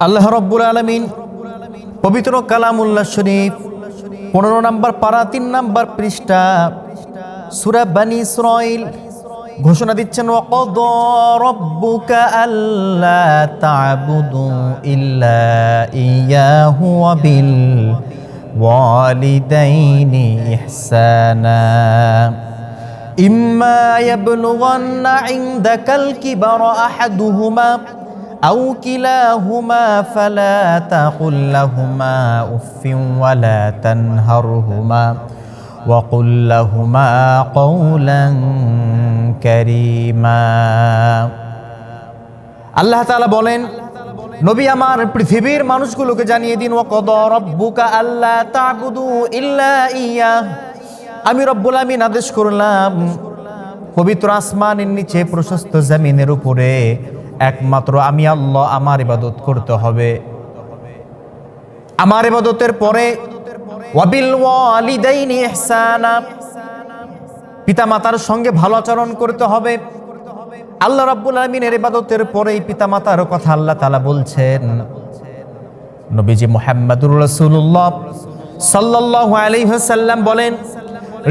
আল্লাহ রব্বুল আলমিন পবিত্র কালামুল্লা শরীফ পনেরো নাম্বার পারা, তিন নম্বর পৃষ্ঠা, সুরা বানি ইসরাইল ঘোষণা দিচ্ছেন, ওয়াকদ রব্বুকা আল্লাহ তা'বুদু ইল্লা ইয়াহু ওয়া বিল ওয়ালিদাইনি ইহসানা। ইম্মা ইয়াবলুগান্না ইনদাকাল কিবারা আহাদুহুমা أو كلاهما فلا تقل لهما أف ولا تنهرهما وقل لهما قولا كريما আল্লাহ তাআলা বলেন নবী আমার পৃথিবীর মানুষগুলোকে জানিয়ে দিন ওয়াকদ রব্বুকা আল্লাহ তা'বুদু ইল্লা ইয়া আমি রব্বুল আমিন আদেশ করলাম পবিত্র আসমানের নিচে প্রশস্ত জমিনের উপরে একমাত্র আমি আল্লাহ, আমার ইবাদত করতে হবে। আমার ইবাদতের পরে ইহসানা, পিতামাতার সঙ্গে ভালো আচরণ করতে হবে। আল্লাহ রাব্বুল আলমিনের ইবাদতের পরেই পিতামাতার কথা আল্লাহ তাআলা বলছেন, নবীজি মুহাম্মদুর রাসূলুল্লাহ সাল্লাল্লাহু আলাইহি ওয়াসাল্লাম বলেন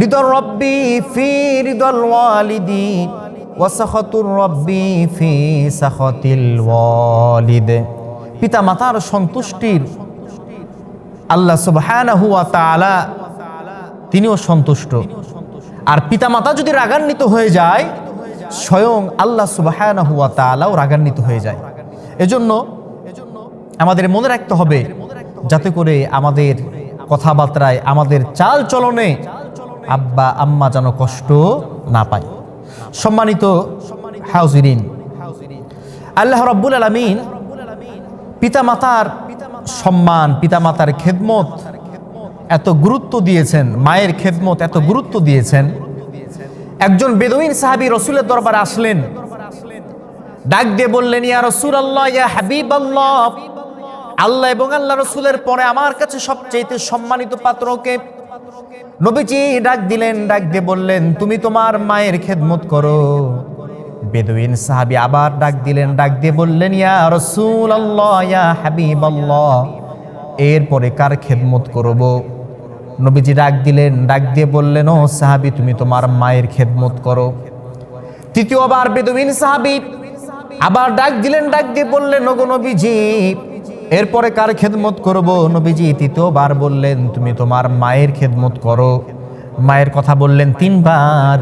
রিদর রব্বি ফি রিদল ওয়ালিদি ওয়া সাখাতুর রব্বি ফি সাখাতিল ওয়ালিদ। পিতা মাতার সন্তুষ্টির আল্লাহ সুবহানাহু ওয়া তাআলা তিনিও সন্তুষ্ট। আর পিতামাতা যদি রাগান্বিত হয়ে যায়, স্বয়ং আল্লাহ সুবহানাহু ওয়া তাআলাও রাগান্বিত হয়ে যায়। এজন্য আমাদের মনে রাখতে হবে, যাতে করে আমাদের কথাবার্তায়, আমাদের চাল চলনে আব্বা আম্মা যেন কষ্ট না পায়। সম্মানিত হাউজিরিন। আল্লাহ রব্বুল আলমিন পিতামাতার সম্মান, পিতামাতার খেদমত এত গুরুত্ব দিয়েছেন, মায়ের খেদমত এত গুরুত্ব দিয়েছেন। একজন বেদুইন সাহাবি রসুলের দরবার আসলেন, ডাক দিয়ে বললেন, ইয়া রসুল আল্লাহ ইয়া হাবিব আল্লাহ আল্লাহ এবং আল্লাহ রসুলের পরে আমার কাছে সবচেয়ে সম্মানিত পাত্রকে নবীজি ডাক দিলেন, ডাক দিয়ে বললেন, তুমি তোমার মায়ের খেদমত করো। বেদুইন সাহাবি আবার ডাক দিলেন, ডাক দিয়ে বললেন, ইয়া রসুল আল্লাহ ইয়া হাবিব আল্লাহ এরপরে কার খেদমত করব? নবীজি ডাক দিলেন, ডাক দিয়ে বললেন, ও সাহাবি, তুমি তোমার মায়ের খেদমত করো। তৃতীয়বার বেদুইন সাহাবি আবার ডাক দিলেন, ডাক দিয়ে বললেন, ওগো নবীজি এরপরে কার খেদমত করব? নবীজি তৃতীয়বার বললেন, তুমি তোমার মায়ের খেদমত করো। মায়ের কথা বললেন তিনবার।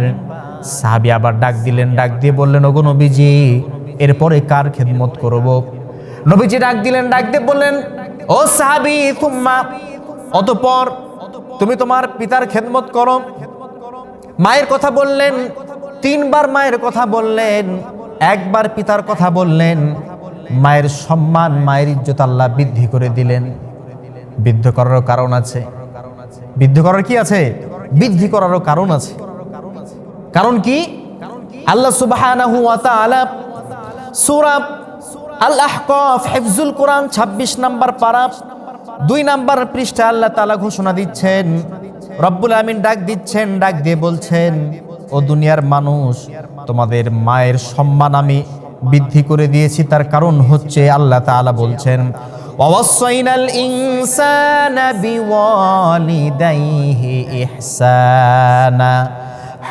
সাহাবি আবার ডাক দিলেন, ডাক দিয়ে বললেন, ওগো নবীজি, এরপরে কার খেদমত করব? নবীজি ডাক দিলেন, ডাক দিয়ে বললেন, ও সাহাবি তুম্মা অতপর তুমি তোমার পিতার খেদমত করো। মায়ের কথা বললেন, তিনবার মায়ের কথা বললেন, একবার পিতার কথা বললেন মায়ের সম্মান, মায়ের ইজ্জত আল্লাহ বৃদ্ধি করে দিলেন। বৃদ্ধ করারও কারণ আছে। বৃদ্ধ করার কি আছে? বৃদ্ধি করারও কারণ আছে। কারণ কি? আল্লাহ সুবহানাহু ওয়া তাআলা সূরা আল আহকাফ হিফজুল কোরআন 26 নাম্বার পারা, দুই নাম্বার পৃষ্ঠা আল্লাহ তাআলা ঘোষণা দিচ্ছেন, রব্বুল আমিন ডাক দিচ্ছেন, ডাক দিয়ে বলছেন, ও দুনিয়ার মানুষ, তোমাদের মায়ের সম্মান আমি বৃদ্ধি করে দিয়েছি তার কারণ হচ্ছে আল্লাহ তাআলা বলছেন ওয়াসাইনাল ইনসানা বিওয়ালিদাইহি ইহসানা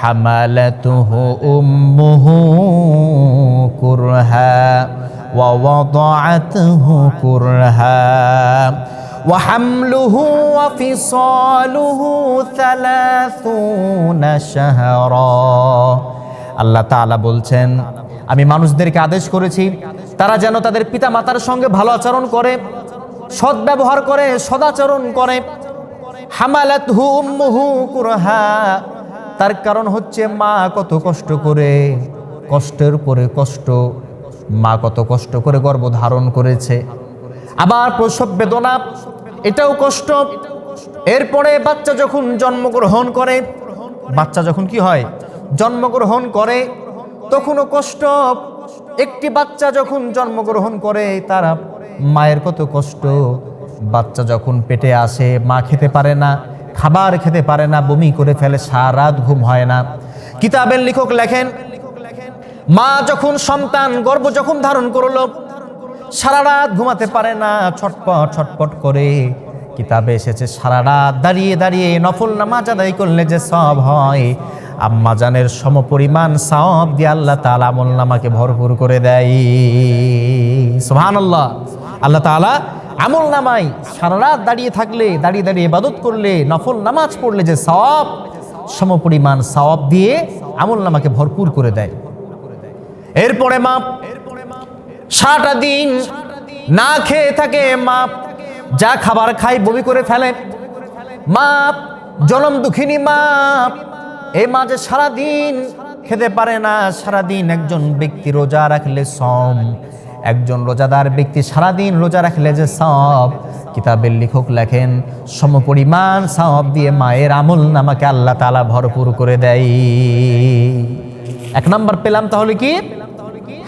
হামালাতুহু উম্মুহু কুরহা ووضعته كرها وحمله وفصاله ثلاثون شهرا আল্লাহ তাআলা বলছেন আমি মানুষদেরকে আদেশ করেছি, তারা যেন তাদের পিতা মাতার সঙ্গে ভালো আচরণ করে, সৎ ব্যবহার করে সদাচরণ করে। হামালাত হু উম্মুহু কুরহা, তার কারণ হচ্ছে মা কত কষ্ট করে, কষ্টের পরে কষ্ট, মা কত কষ্ট করে গর্ভ ধারণ করেছে। আবার প্রসব বেদনা, এটাও কষ্ট। এরপরে বাচ্চা যখন জন্মগ্রহণ করে, বাচ্চা যখন কি হয়? জন্মগ্রহণ করে তখনও কষ্ট। একটি বাচ্চা যখন জন্মগ্রহণ করে, তারা মায়ের কত কষ্ট। বাচ্চা যখন পেটে আসে, মা খেতে পারে না, খাবার খেতে পারে না, বমি করে ফেলে সারাত ঘুম হয় না। কিতাবের লেখক লেখেন, মা যখন সন্তান গর্ভ যখন ধারণ করল সারা রাত ঘুমাতে পারে না, ছটপট ছটপট করে কিতাবে এসেছে, সারা রাত দাঁড়িয়ে দাঁড়িয়ে নফল নামাজ আদায় করলে যে সব হয়। আম্মাজানের সমপরিমাণ সব দিয়ে আল্লাহ তালা আমল নামাকে ভরপুর করে দেয়। সুহান আল্লাহ আল্লাহ তালা আমল নামাই সারা রাত দাঁড়িয়ে থাকলে, দাঁড়িয়ে দাঁড়িয়ে ইবাদত করলে, নফল নামাজ পড়লে যে সব সমপরিমাণ সওয়াব দিয়ে আমল নামাকে ভরপুর করে দেয়। এরপরে মা সারাটা দিন না খেয়ে থাকে মা যা খাবার খাই বমি করে ফেলে মা জনম দুঃখিনী মা এই মা যে সারাদিন খেতে পারে না, সারাদিন একজন ব্যক্তি রোজা রাখলে সম। একজন রোজাদার ব্যক্তি সারাদিন রোজা রাখলে যে সব। কিতাবের লেখক লেখেন সমপরিমাণ সব দিয়ে মায়ের আমল নামাকে আল্লাহ তালা ভরপুর করে দেয়। এক নম্বর পেলাম তাহলে কি?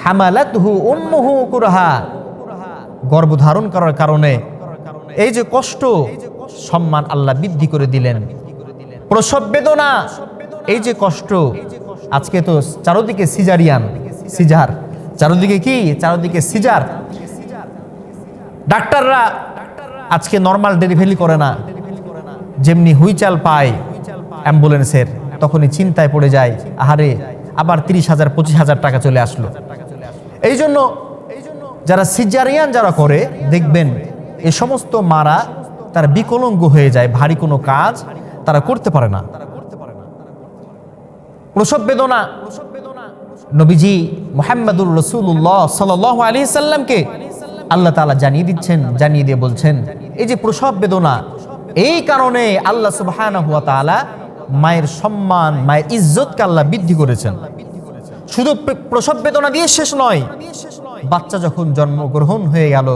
হামালাতহু উম্মুহু কুরহা। গর্ভধারণ করার কারণে এই যে কষ্ট সম্মান আল্লাহ বৃদ্ধি করে দিলেন। প্রসব বেদনা। এই যে কষ্ট আজকে তো চারোদিকে সিজারিয়ান সিজার। চারোদিকে কি? চারোদিকে সিজার। ডাক্তাররা আজকে নর্মাল ডেলিভারি করে না। যেমনি হুইচাল পায় অ্যাম্বুলেন্সের তখনই চিন্তায় পড়ে যায় আহারে আবার তিরিশ হাজার পঁচিশ হাজার টাকা চলে আসলো। এই জন্য যারা সিজারিয়ান যারা করে দেখবেন এ সমস্ত মারা তারা বিকলঙ্গ হয়ে যায়, ভারী কোনো কাজ তারা করতে পারে না। প্রসব বেদনা। নবীজি মোহাম্মদুর রসুল্লাহ সাল আলী সাল্লামকে আল্লাহ তালা জানিয়ে দিচ্ছেন, জানিয়ে দিয়ে বলছেন, এই যে প্রসব বেদনা, এই কারণে আল্লাহ তালা মায়ের সম্মান, মায়ের ইজ্জতকে আল্লাহ বৃদ্ধি করেছেন। শুধু প্রসব বেদনা দিয়ে শেষ নয়, বাচ্চা যখন জন্মগ্রহণ হয়ে গেল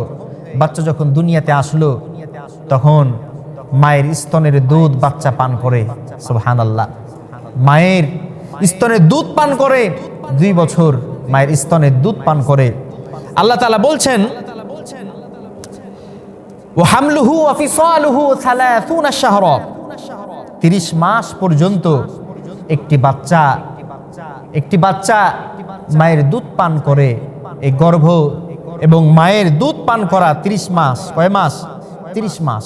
বাচ্চা যখন দুনিয়াতে আসলো, তখন মায়ের স্তনের দুধ বাচ্চা পান করে সুবহান আল্লাহ মায়ের স্তনের দুধ পান করে, দুই বছর মায়ের স্তনের দুধ পান করে। আল্লাহ তালা বলছেন তিরিশ মাস পর্যন্ত একটি বাচ্চা একটি বাচ্চা মায়ের দুধ পান করে, এই গর্ভ এবং মায়ের দুধ পান করা ৩০ মাস, কয় মাস? ৩০ মাস।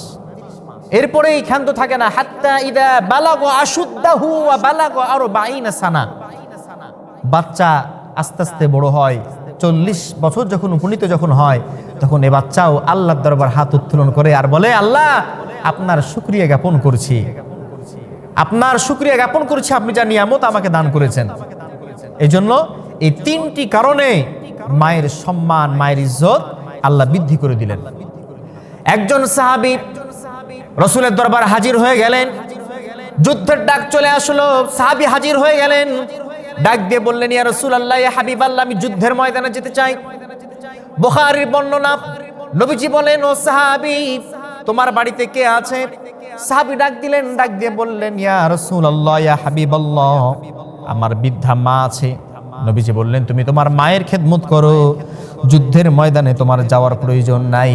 এরপরেই ক্ষান্ত থাকে না, হাত্তা ইদা বালাগো আশুদ্দাহু বালাগো আরও বাইনা সানা। বাচ্চা আস্তে আস্তে বড় হয়, চল্লিশ বছর যখন উপনীত যখন হয়, তখন এ বাচ্চাও আল্লাহর দরবার হাত উত্তোলন করে আর বলে, আল্লাহ, আপনার শুক্রিয়া জ্ঞাপন করছি। আপনার শুক্রিয়া জ্ঞাপন করছি, আপনি যা নিয়ামত আমাকে দান করেছেন। এই জন্য এই তিনটি কারণে মায়ের সম্মান, মায়ের ইজ্জত আল্লাহ বৃদ্ধি করে দিলেন। একজন সাহাবী রসুলের দরবার হাজির হয়ে গেলেন। যুদ্ধের ডাক চলে আসলো, সাহাবী হাজির হয়ে গেলেন। ডাক দিয়ে বললেন, ইয়া রসুল আল্লাহ হাবিব আল্লাহ আমি যুদ্ধের ময়দানে যেতে চাই। বুখারীর বর্ণনা, নবীজি বলেন, ও সাহাবি, তোমার বাড়িতে কে আছে? সাহাবি ডাক দিলেন, ডাক দিয়ে বললেন, ইয়া রসুল আল্লাহ ইয়া হাবিবাল্লাহ, আমার বৃদ্ধা মা আছে। নবীজি বললেন, তুমি তোমার মায়ের খেদমত করো। যুদ্ধের ময়দানে তোমার যাওয়ার প্রয়োজন নাই।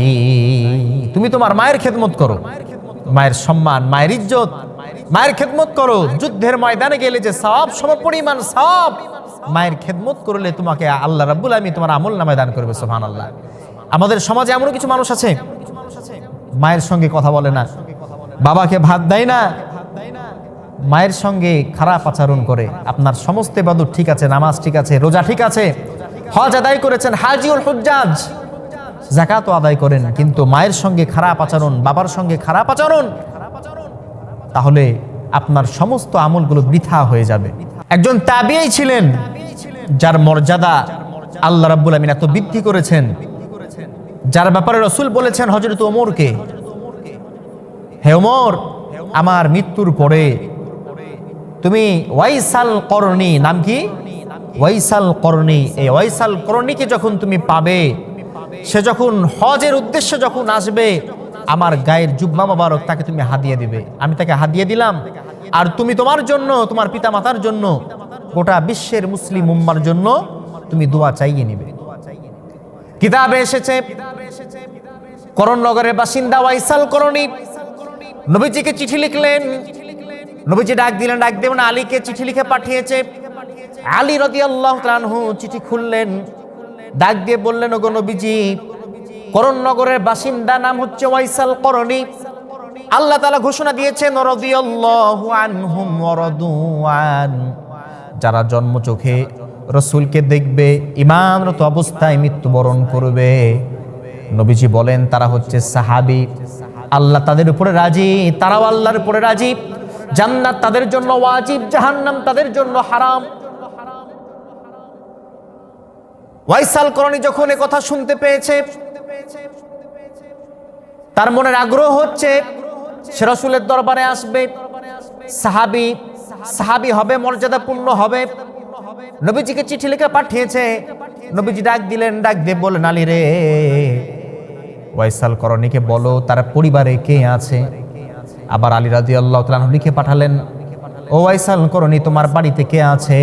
তুমি তোমার মায়ের খেদমত করো। মায়ের সম্মান, মায়ের ইজ্জত, মায়ের খেদমত করো। যুদ্ধের ময়দানে গেলে যে সব সমপরিমাণ সব মায়ের খেদমত করলে তোমাকে আল্লাহ রাব্বুল আমি তোমার আমল নামায় দান করবে সোহান আল্লাহ আমাদের সমাজে এমনও কিছু মানুষ আছে? মায়ের সঙ্গে কথা বলে না। বাবাকে ভাত দেয় না। মায়ের সঙ্গে খারাপ আচরণ করে। আপনার সমস্ত ইবাদত ঠিক আছে, নামাজ ঠিক আছে, রোজা ঠিক আছে। হজ আদায় করেছেন হাজিউল হুজ্জাজ। জাকাতও আদায় করেন, কিন্তু মায়ের সঙ্গে খারাপ আচরণ, বাবার সঙ্গে খারাপ আচরণ, তাহলে আপনার সমস্ত আমলগুলো বৃথা হয়ে যাবে। একজন তাবিয়াই ছিলেন, যার মর্যাদা আল্লাহ রাব্বুল আমিন এত বৃদ্ধি করেছেন, যার ব্যাপারে রসুল বলেছেন হজরত ওমরকে, হে ওমর, আমার মৃত্যুর পরে তুমি ওয়াইসাল করণী নাম কি? ওয়াইসাল করণী এই ওয়াইসাল করণীকে যখন তুমি পাবে, সে যখন হজের উদ্দেশ্যে যখন আসবে, আমার গায়ের জুব্বা মোবারক তাকে তুমি হাদিয়ে দিবে। আমি তাকে হাদিয়ে দিলাম। আর তুমি তোমার জন্য, তোমার পিতামাতার জন্য, গোটা বিশ্বের মুসলিম উম্মার জন্য তুমি দোয়া চাইয়ে নিবে। কিতাবে এসেছে করণনগরের বাসিন্দা ওয়াইসাল করণী নবীজিকে চিঠি লিখলেন নবীজি ডাক দিলেন, ডাক দেবেন আলীকে চিঠি লিখে পাঠিয়েছে। আলী রদি আল্লাহ চিঠি খুললেন। ডাক দিয়ে বললেন, ওগো নবীজি করণ নগরের বাসিন্দা নাম হচ্ছে ওয়াইসাল করণী। আল্লাহ তালা ঘোষণা দিয়েছেন যারা জন্ম চোখে রসুলকে দেখবে ইমানরত অবস্থায় মৃত্যুবরণ করবে। নবীজি বলেন, তারা হচ্ছে সাহাবি। আল্লাহ তাদের উপরে রাজি, তারাও আল্লাহর উপরে রাজি। জান্নাত তাদের জন্য ওয়াজিব, জাহান্নাম তাদের জন্য হারাম। ওয়াইসাল করণী যখন এ কথা শুনতে পেয়েছে, তার মনের আগ্রহ হচ্ছে সে রসুলের দরবারে আসবে। সাহাবি সাহাবি হবে, মর্যাদাপূর্ণ হবে। নবীজিকে চিঠি লিখে পাঠিয়েছে। নবীজি ডাক দিলেন, ডাক দিয়ে বলেন আলী রে, ওয়াইসাল করণীকে বলো, তার পরিবারে কে আছে? আবার আলী রাজি আল্লাহ তালু লিখে পাঠালেন, ও ওয়াইসাল করণী, তোমার বাড়িতে কে আছে?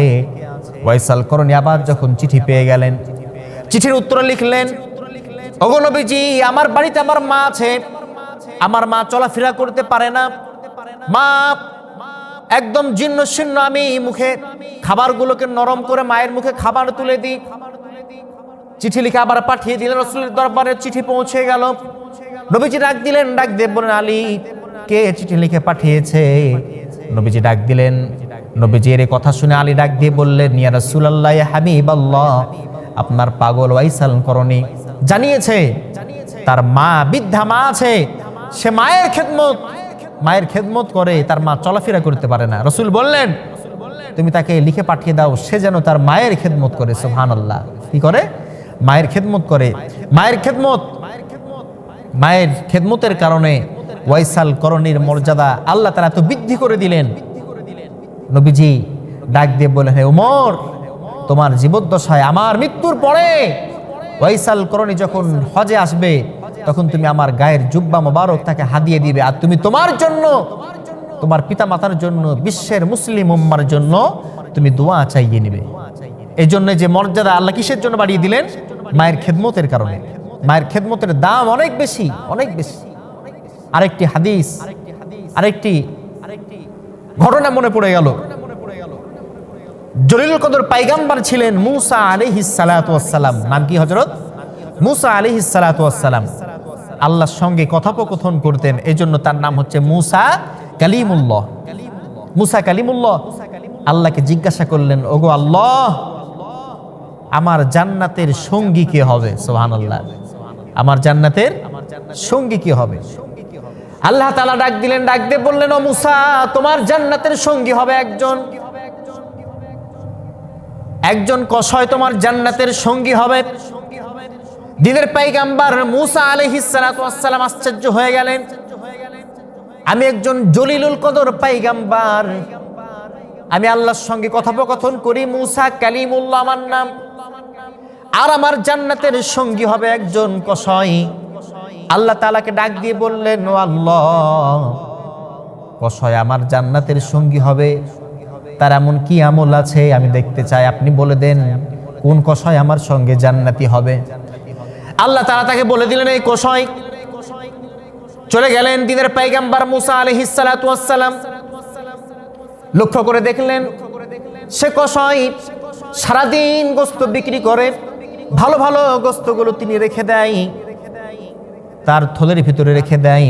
ওয়াইসাল করণী আবার যখন চিঠি পেয়ে গেলেন, চিঠির উত্তর লিখলেন অগনবীজি আমার বাড়িতে আমার মা আছে। আমার মা চলাফেরা করতে পারে না। মা, একদম জীর্ণ শীর্ণ আমি মুখে খাবারগুলোকে নরম করে মায়ের মুখে খাবার তুলে দিই। চিঠি লিখে আবার পাঠিয়ে দিলেন, রসুলের দরবারে চিঠি পৌঁছে গেল। নবীজি ডাক দিলেন, ডাক দেব বলেন আলী। কে চিঠি লিখে পাঠিয়েছে? নবীজি ডাক দিলেন। নবীজি এর কথা শুনে আলী ডাক দিয়ে বললেন, ইয়া রাসূলুল্লাহ হাবিব আল্লাহ আপনার পাগল ওয়াইসাল করণী জানিয়েছে। তার মা বৃদ্ধা মা আছে, সে মায়ের খেদমত মায়ের খেদমত করে তার মা চলাফেরা করতে পারে না। রসুল বললেন, তুমি তাকে লিখে পাঠিয়ে দাও, সে যেন তার মায়ের খেদমত করে। সুহান আল্লাহ কি করে? মায়ের খেদমত করে। মায়ের খেদমত, মায়ের খেদমতের কারণে ওয়াইসাল করণীর মর্যাদা আল্লাহ তারা এত বৃদ্ধি করে দিলেন। নবীজি ডাক দিয়ে বলেন হে ওমর, তোমার জীবদ্দশায় আমার মৃত্যুর পরে ওয়াইসাল করণী যখন হজে আসবে, তখন তুমি আমার গায়ের জুব্বা মোবারক তাকে হাদিয়ে দিবে। আর তুমি তোমার জন্য, তোমার পিতা মাতার জন্য, বিশ্বের মুসলিম উম্মার জন্য তুমি দোয়া চাইয়ে নিবে। এই জন্য যে মর্যাদা আল্লাহ কিসের জন্য বাড়িয়ে দিলেন? মায়ের খেদমতের কারণে। মায়ের খেদমতের দাম অনেক বেশি অনেক বেশি। আরেকটি হাদিস, আরেকটি ঘটনা মনে পড়ে গেল। জলিল কদর পাইগাম্বার ছিলেন মুসা আলিহিস সালাম নাম কি হজরত মুসা আলিহিস সালাম আল্লাহর সঙ্গে কথোপকথন করতেন এই জন্য তার নাম হচ্ছে মুসা কালিমুল্লাহ। মুসা কালিমুল্লাহ, আল্লাহকে জিজ্ঞাসা করলেন, ওগো আল্লাহ, আমার জান্নাতের সঙ্গী কে হবে? সোহান আল্লাহ আমার জান্নাতের সঙ্গী কি হবে? আল্লাহ তালা ডাক দিলেন, ডাক দিয়ে বললেন, ও মুসা, তোমার জান্নাতের সঙ্গী হবে একজন। একজন কষয় তোমার জান্নাতের সঙ্গী হবে। দিনের পাইগাম্বার মুসা আলহিসালাম আশ্চর্য হয়ে গেলেন। আমি একজন জলিলুল কদর পাইগাম্বার। আমি আল্লাহর সঙ্গে কথোপকথন করি, মুসা কালিমুল্লাহ আমার নাম। আর আমার জান্নাতের সঙ্গী হবে একজন কষয় আল্লাহ তালাকে ডাক দিয়ে বললেন, ও আল্লাহ কষয় আমার জান্নাতের সঙ্গী হবে? তার এমন কি আমল আছে? আমি দেখতে চাই, আপনি বলে দেন, কোন কষয় আমার সঙ্গে জান্নাতি হবে? আল্লাহ তারা তাকে বলে দিলেন, এই কষয় চলে গেলেন দিনের পাইগাম্বার মুসা আলহিসালাম লক্ষ্য করে দেখলেন, সে কষয় সারাদিন গোস্ত বিক্রি করে, ভালো ভালো গোস্তগুলো তিনি রেখে দেয়। তার থলের ভিতরে রেখে দেয়,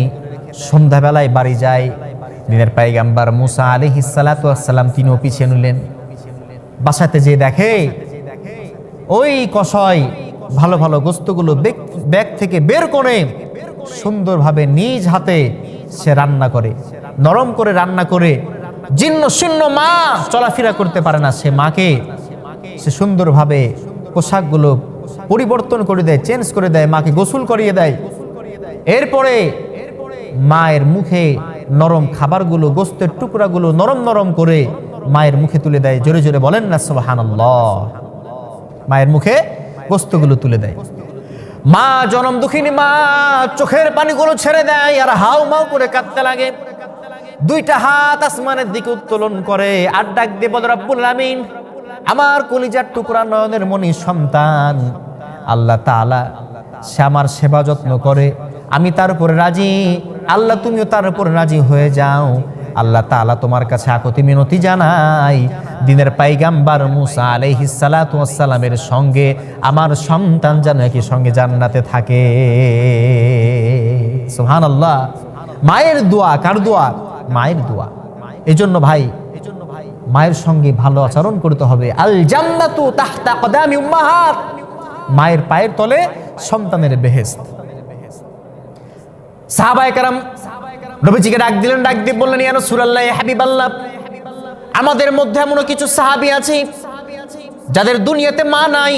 সন্ধ্যাবেলায় বাড়ি যায়। দিনের পাইগাম্বার মুসা আলী হিসালাতাম তিনিও পিছিয়ে নিলেন। বাসাতে যে দেখে, ওই কষয় ভালো ভালো গোস্তগুলো ব্যাগ থেকে বের করে সুন্দরভাবে নিজ হাতে সে রান্না করে, নরম করে রান্না করে, জীর্ণ শূন্য মা চলাফেরা করতে পারে না। সে মাকে, সে সুন্দরভাবে পোশাকগুলো পরিবর্তন করে দেয়, চেঞ্জ করে দেয়, মাকে গোসল করিয়ে দেয়। এরপরে মায়ের মুখে নরম খাবারগুলো, গোস্তের টুকরাগুলো নরম নরম করে মায়ের মুখে তুলে দেয়। জোরে জোরে বলেন না সোহান মায়ের মুখে গোস্তগুলো তুলে দেয়। মা, জনম দুঃখিনী মা, চোখের পানিগুলো ছেড়ে দেয় আর হাউ মাউ করে কাঁদতে লাগে। দুইটা হাত আসমানের দিকে উত্তোলন করে আর ডাক দিয়ে বল, রব্বুল আমিন আমার কলিজার টুকরা নয়নের মনি সন্তান, আল্লাহ তাআলা সে আমার সেবা যত্ন করে আমি তার উপরে রাজি। আল্লাহ, তুমিও তার উপর রাজি হয়ে যাও। আল্লাহ তাআলা তোমার কাছে আকতি মিনতি জানাই। দিনের পাইগাম্বার মুসা আলাইহিস সালাতু ওয়াস সঙ্গে, আমার সন্তান যেন একই সঙ্গে জান্নাতে থাকে। সোহান আল্লাহ মায়ের দোয়া, কার দোয়া? মায়ের দোয়া। এই জন্য ভাই, মায়ের সঙ্গে ভালো আচরণ করতে হবে। আল জান্নাতু মায়ের পায়ের তলে সন্তানের বেহেস্ত সাহাবায়ে কারাম নবীজিকে ডাক দিলেন, ডাক দিয়ে বললেন, ইয়া রাসূলুল্লাহ, ইয়া হাবিবাল্লাহ। আমাদের মধ্যে এমন কিছু সাহাবী আছে যাদের দুনিয়াতে মা নাই,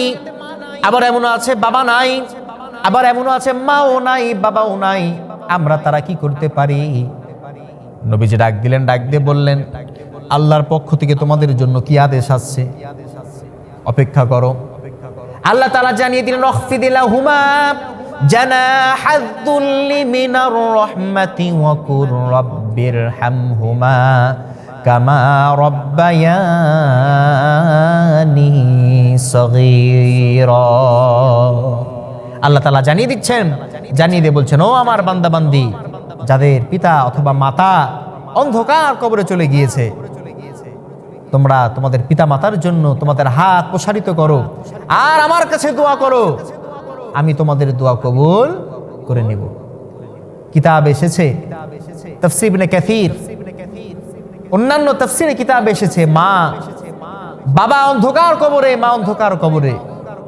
আবার এমন আছে বাবা নাই, আবার এমন আছে মাও নাই, বাবাও নাই। আমরা তারা কি করতে পারি? নবীজি ডাক দিলেন, ডাক দিয়ে বললেন, আল্লাহর পক্ষ থেকে তোমাদের জন্য কি আদেশ আসছে অপেক্ষা করো। আল্লাহ তালা জানিয়ে দিলেন রহফিদিলা হুমা আল্লাহ তালা জানিয়ে দিচ্ছেন, জানিয়ে দিয়ে বলছেন, ও আমার বান্দাবান্দি, যাদের পিতা অথবা মাতা অন্ধকার কবরে চলে গিয়েছে, তোমরা তোমাদের পিতা মাতার জন্য তোমাদের হাত প্রসারিত করো, আর আমার কাছে দোয়া করো আমি তোমাদের দোয়া কবুল করে নিব। কিতাব এসেছে। তফসিবনে ক্যাথির অন্যান্য তফসিরে কিতাব এসেছে, মা। বাবা অন্ধকার কবরে, মা অন্ধকার কবরে।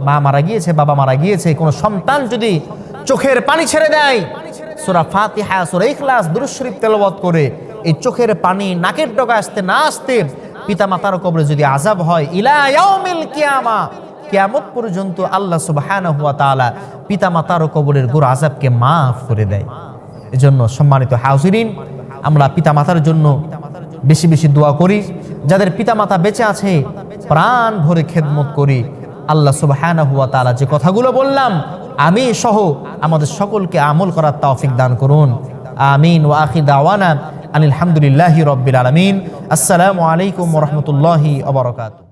মা মারা গিয়েছে, বাবা মারা গিয়েছে। কোনো সন্তান যদি চোখের পানি ছেড়ে দেয়, সুরা ফাতিহা, সুরা ইখলাস, দুরূদ শরীফ তেলাওয়াত করে, এই চোখের পানি নাকের ডগা আসতে না আসতে পিতা মাতার কবরে যদি আজাব হয়, ইলা ইয়াউমিল কিয়ামা কিয়ামত পর্যন্ত আল্লাহ সুবহানাহু হুয়া তালা পিতা মাতার কবরের গুর আজাবকে মাফ করে দেয়। এজন্য সম্মানিত হাউজিরিন আমরা পিতা মাতার জন্য বেশি বেশি দোয়া করি। যাদের পিতা মাতা বেঁচে আছে, প্রাণ ভরে খেদমত করি। আল্লাহ সুবহানাহু ওয়া তাআলা যে কথাগুলো বললাম, আমি সহ আমাদের সকলকে আমল করার তৌফিক দান করুন। আমিন ওয়া আখির দাওয়ানা আনিল হামদুলিল্লাহি রাব্বিল আলামিন। আসসালামু আলাইকুম রাহমাতুল্লাহি ওয়া বারাকাতুহু।